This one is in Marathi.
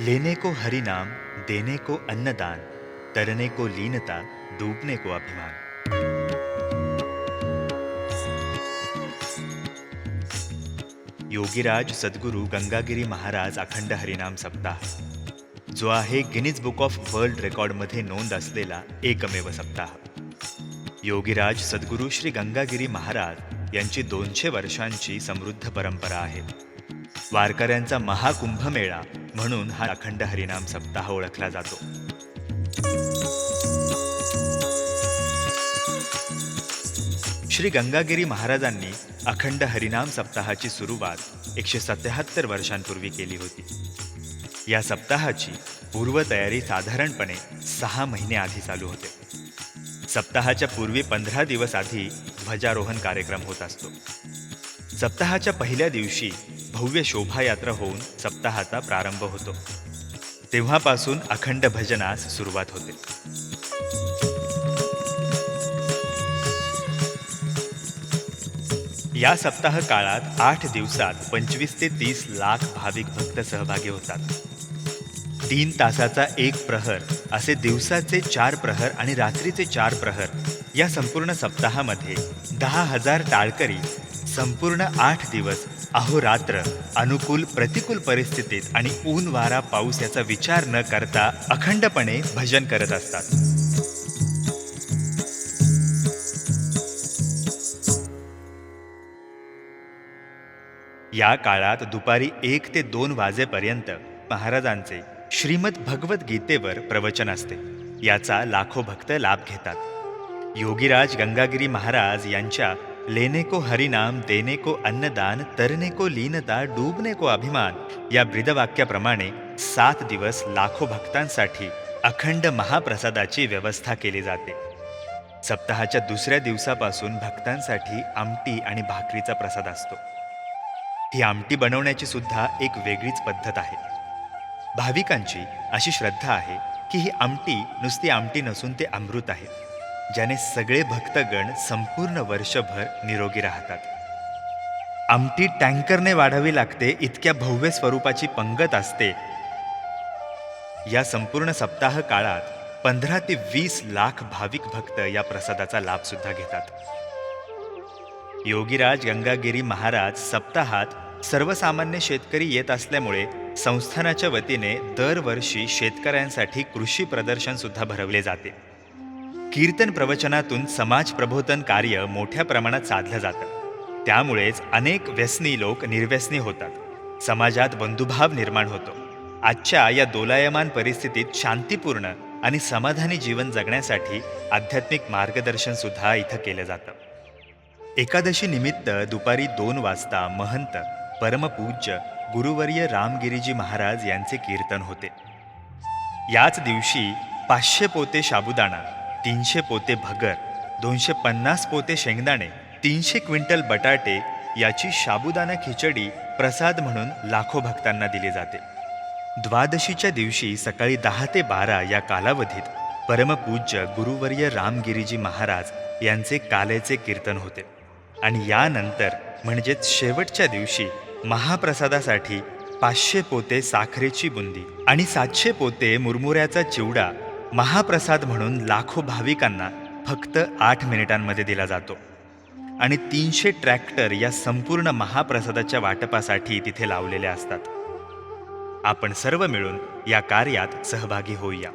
लेने को हरि नाम देने को अन्नदान तरने को लीनता डूबने को अभिमान। योगीराज सद्गुरू गंगागिरी महाराज अखंड हरिनाम सप्ताह। जो आहे गिनीज बुक ऑफ वर्ल्ड रेकॉर्डमध्ये नोंद असलेला एकमेव सप्ताह। योगीराज सद्गुरू श्री गंगागिरी महाराज यांची दोनशे वर्षांची समृद्ध परंपरा आहे। वारकऱ्यांचा महाकुंभमेळा म्हणून हा अखंड हरिनाम सप्ताह ओळखला जातो. श्री गंगागिरी महाराजांनी अखंड हरिनाम सप्ताहाची सुरुवात एकशे सत्याहत्तर वर्षांपूर्वी केली होती. या सप्ताहाची पूर्वतयारी साधारणपणे सहा महिने आधी चालू होते. सप्ताहाच्या पूर्वी पंधरा दिवस आधी ध्वजारोहण कार्यक्रम होत असतो. सप्ताहाच्या पहिल्या दिवशी भव्य शोभायात्रा होऊन सप्ताहाचा प्रारंभ होतो. तेव्हापासून अखंड भजनास सुरुवात होते. या सप्ताह काळात आठ दिवसात पंचवीस ते तीस लाख भाविक भक्त सहभागी होतात. तीन तासाचा एक प्रहर असे दिवसाचे चार प्रहर आणि रात्रीचे चार प्रहर या संपूर्ण सप्ताहामध्ये दहा हजार टाळकरी संपूर्ण आठ दिवस अहोरात्र अनुकूल प्रतिकूल परिस्थितीत आणि ऊन वारा पाऊस याचा विचार न करता अखंडपणे भजन करत असतात. या काळात दुपारी एक ते दोन वाजेपर्यंत महाराजांचे श्रीमद भगवद्गीतेवर प्रवचन असते. याचा लाखो भक्त लाभ घेतात. योगीराज गंगागिरी महाराज यांच्या लेने को हरिनाम देने को अन्नदान तरने को लीनता डूबने को अभिमान या ब्रिदवाक्याप्रमाणे सात दिवस लाखो भक्तांसाठी अखंड महाप्रसादाची व्यवस्था केली जाते. सप्ताहाच्या दुसऱ्या दिवसापासून भक्तांसाठी आमटी आणि भाकरीचा प्रसाद असतो. ही आमटी बनवण्याची सुद्धा एक वेगळीच पद्धत आहे. भाविकांची अशी श्रद्धा आहे की ही आमटी नुसती आमटी नसून ते अमृत आहे. ज्याने सगळे भक्तगण संपूर्ण वर्षभर निरोगी राहतात. आमटी टँकरने वाढावी लागते इतक्या भव्य स्वरूपाची पंगत असते. या संपूर्ण सप्ताह काळात पंधरा ते वीस लाख भाविक भक्त या प्रसादाचा लाभ सुद्धा घेतात. योगीराज गंगागिरी महाराज सप्ताहात सर्वसामान्य शेतकरी येत असल्यामुळे संस्थानाच्या वतीने दरवर्षी शेतकऱ्यांसाठी कृषी प्रदर्शन सुद्धा भरवले जाते. कीर्तन प्रवचनातून समाज प्रबोधन कार्य मोठ्या प्रमाणात साधलं जातं. त्यामुळेच अनेक व्यसनी लोक निर्व्यसनी होतात. समाजात बंधुभाव निर्माण होतो. आजच्या या दोलायमान परिस्थितीत शांतीपूर्ण आणि समाधानी जीवन जगण्यासाठी आध्यात्मिक मार्गदर्शन सुद्धा इथं केलं जातं. एकादशी निमित्त दुपारी दोन वाजता महंत परमपूज्य गुरुवर्य रामगिरीजी महाराज यांचे कीर्तन होते. याच दिवशी पाचशे पोते साबुदाणा तीनशे पोते भगर दोनशे पन्नास पोते शेंगदाणे तीनशे क्विंटल बटाटे याची साबुदाणा खिचडी प्रसाद म्हणून लाखो भक्तांना दिली जाते. द्वादशीच्या दिवशी सकाळी दहा ते बारा या कालावधीत परमपूज्य गुरुवर्य रामगिरीजी महाराज यांचे कालेचे कीर्तन होते. आणि यानंतर म्हणजेच शेवटच्या दिवशी महाप्रसादासाठी पाचशे पोते साखरेची बुंदी आणि सातशे पोते मुरमुऱ्याचा चिवडा महाप्रसाद म्हणून लाखो भाविकांना फक्त आठ मिनिटांमध्ये दिला जातो. आणि तीनशे ट्रॅक्टर या संपूर्ण महाप्रसादाच्या वाटपासाठी तिथे लावलेले असतात. आपण सर्व मिळून या कार्यात सहभागी होऊया.